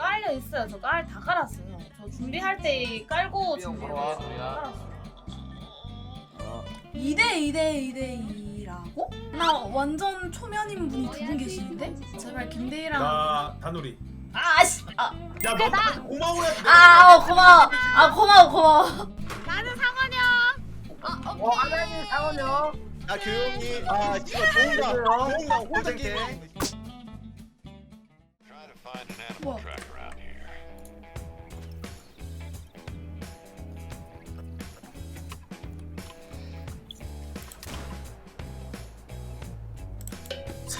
깔려 있어요. 저 깔 다 깔았어요. 저 준비할 때 깔고. 보러 와, 깔았어요. 2대 2대 2대 2라고? 나 완전 초면인 분이 두 분 계시는데? 제발 김대희랑 나 다누리. 아씨 아, 야, 너 나한테 고마워야 돼. 아 어, 고마워 아 고마워 고마워 나는 상원이야. 어 하나님 상원요. 아 교영이 아 이거 좋은가 좋은가 혼자 게임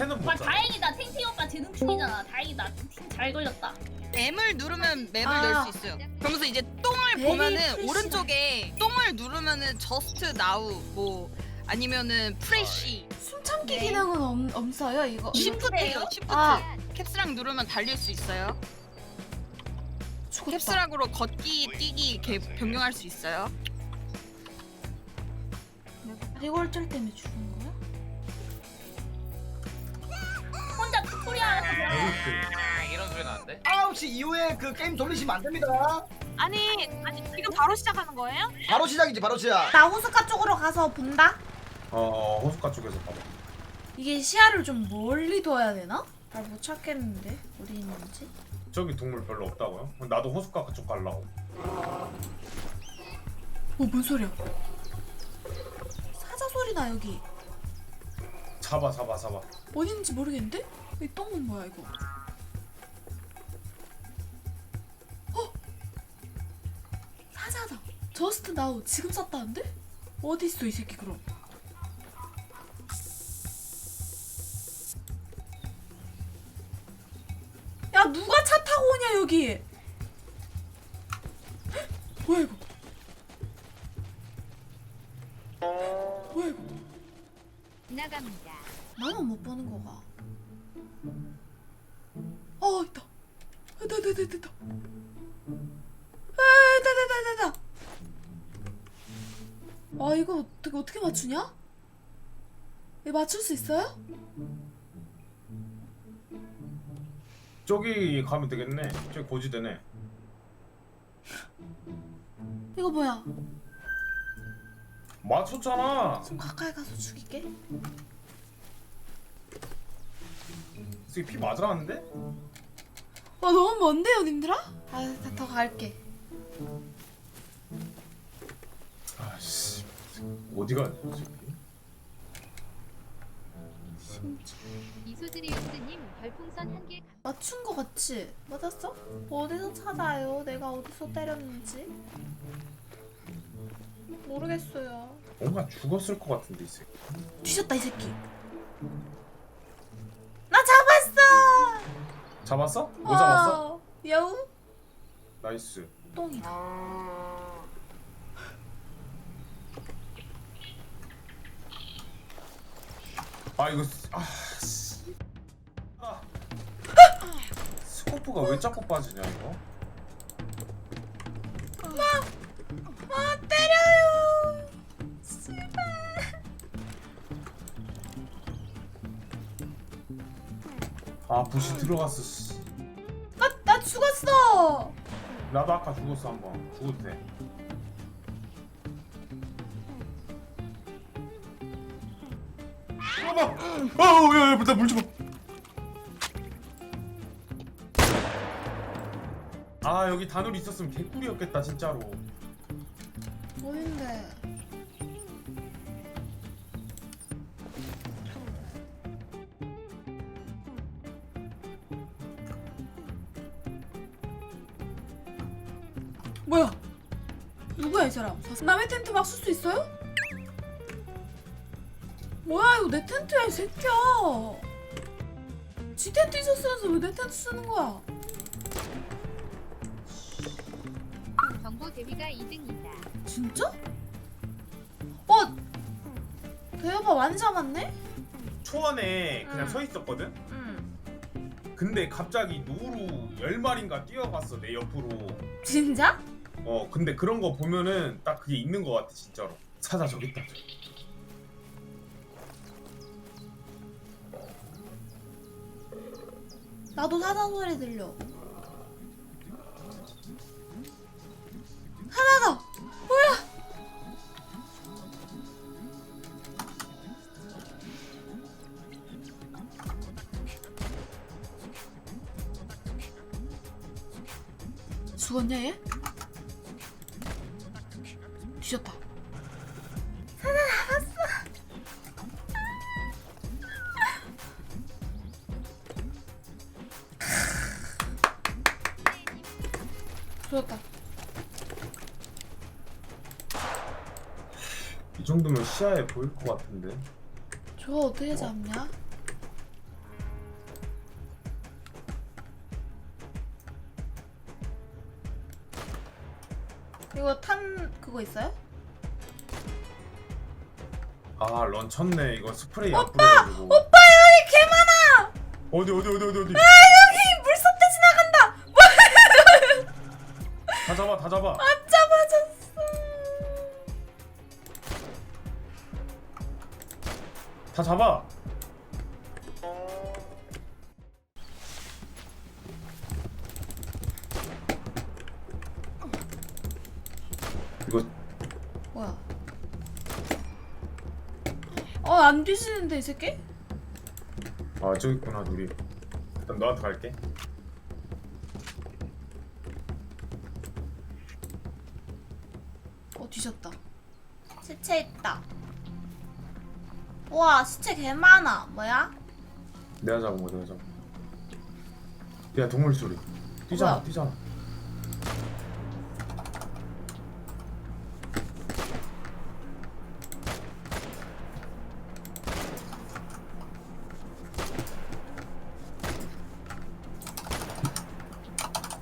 새는 못 자. 다행이다. 탱탱이 오빠 재능충이잖아. 다행이다. 탱잘 걸렸다. M을 누르면 맵을 아. 열수 있어요. 그러면서 이제 똥을 베리 보면은 프레시다. 오른쪽에 똥을 누르면은 just now 뭐 아니면은 프레시 숨 참기 네. 기능은 없, 없어요 이거 시프트요. 시프트. 아. 캡스랑 누르면 달릴 수 있어요. 죽었다 캡스락으로 걷기, 뛰기 이렇게 변경할 수 있어요. 리골절 때문에 죽은 이런 소리 나는데? 9시 이후에 그 게임 돌리시면 안 됩니다. 아니 아니 지금 바로 시작하는 거예요? 바로 시작이지 바로 시작. 나 호스카 쪽으로 가서 본다? 어, 호숫가 쪽에서 봐봐. 이게 시야를 좀 멀리 둬야 되나? 잘 못 찾겠는데 어디 있는지 저기 동물 별로 없다고요? 그럼 나도 호숫가 그쪽 가려고. 어뭔 소리야 사자 소리 나 여기 잡아, 잡아, 잡아. 어딘지 모르겠는데? 이 똥은 뭐야 이거? 어? 사자다. 저스트 나우 지금 쐈다는데? 어디 있어 이 새끼 그럼? 야 누가 차 타고 오냐 여기? 헉, 뭐야 이거? 뭐야 이거? 나갑니다. 나만 못 보는 거가. 있다 있다. 아 있다 있다 있다. 아 이거 어떻게 어떻게 맞추냐? 이거 맞출 수 있어요? 저기 가면 되겠네. 저기 고지대네. 이거 뭐야? 맞췄잖아. 좀 가까이 가서 죽일게. 저기 피 맞았는데? 아 너무 먼데요, 님들아? 아더 더 갈게. 아씨. 어디 가냐, 저기. 이소즈리우스님 별풍선 한 개. 맞춘 거 같지? 맞았어? 어디서 찾아요? 내가 어디서 때렸는지? 모르겠어요. 뭔가 죽었을 것 같은데, 이 새끼. 뒤졌다 이 새끼. 잡았어? 뭐 잡았어? 어, 여우 나이스. 똥이다. 아 이거 스- 아 씨. 아. 스코프가 왜 자꾸 빠지냐 이거? 아 때려요. 씨발. 아 부시 들어갔어. 씨. 나도 아까 죽었어 한번. 죽어도 돼. 잠깐만. 아우 야야 나 물지 마. 아 여기 단울이 있었으면 개꿀이었겠다 진짜로. 어딘데? 뭐야? 누구야 이 사람? 남의 텐트 막 쓸 수 있어요? 뭐야 이거 내 텐트야 이 새끼야 지 텐트 있었으면서 왜 내 텐트 쓰는 거야? 정보 대비가 2등이다. 진짜? 어? 대여봐 많이 잡았네? 초원에 그냥 응. 서 있었거든. 응 근데 갑자기 노루 열 마리인가 뛰어갔어 내 옆으로. 진짜? 어 근데 그런 거 보면은 딱 그게 있는 거 같아 진짜로 사자 저기 있다 나도 사자 소리 들려. 하나다. 뭐야? 죽었냐 얘? 뒤졌다. 죽었다. 이 정도면 시야에 보일 것 같은데. 저 어떻게 잡냐? 이거 탄 그거 있어요? 아, 런 쳤네. 이거 스프레이 안 뿌려가지고. 오빠 여기 개 많아! 어디 어디 어디 어디 어디. 여기 물섭대 지나간다! 다 잡아 다 잡아. 안 잡아줬어. 다 잡아. 어 안 뒤지는데 이 새끼? 아 저기 있구나 둘이. 일단 너한테 갈게. 어 뒤졌다. 시체 있다. 우와 시체 개 많아. 뭐야? 내가 잡은 거 내가 잡은 거. 야 동물 소리. 뛰잖아 뭐야? 뛰잖아.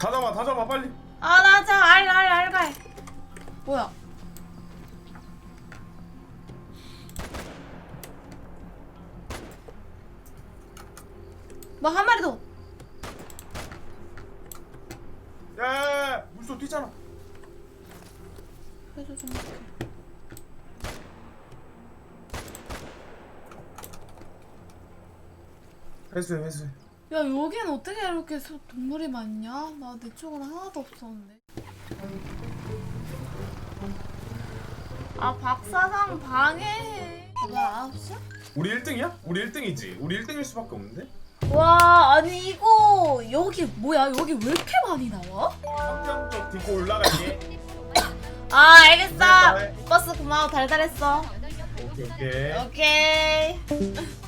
다 잡아 다 잡아 빨리. 아 나자 알알 알갈. 뭐야? 뭐 한 마리 더. 야야야 물소 뛰잖아. 해줘 좀. 회수해 회수해. 야 여긴 어떻게 이렇게 소- 동물이 많냐? 나 내 쪽은 하나도 없었는데. 아 박사장 방해해. 나 9시야? 우리 1등이야? 우리 1등이지. 우리 1등일 수밖에 없는데. 와 아니 이거 여기 뭐야 여기 왜 이렇게 많이 나와? 쪽 딛고 올라갈게. 아 알겠어 네, 버스 고마워 달달했어 오케이 오케이. 오케이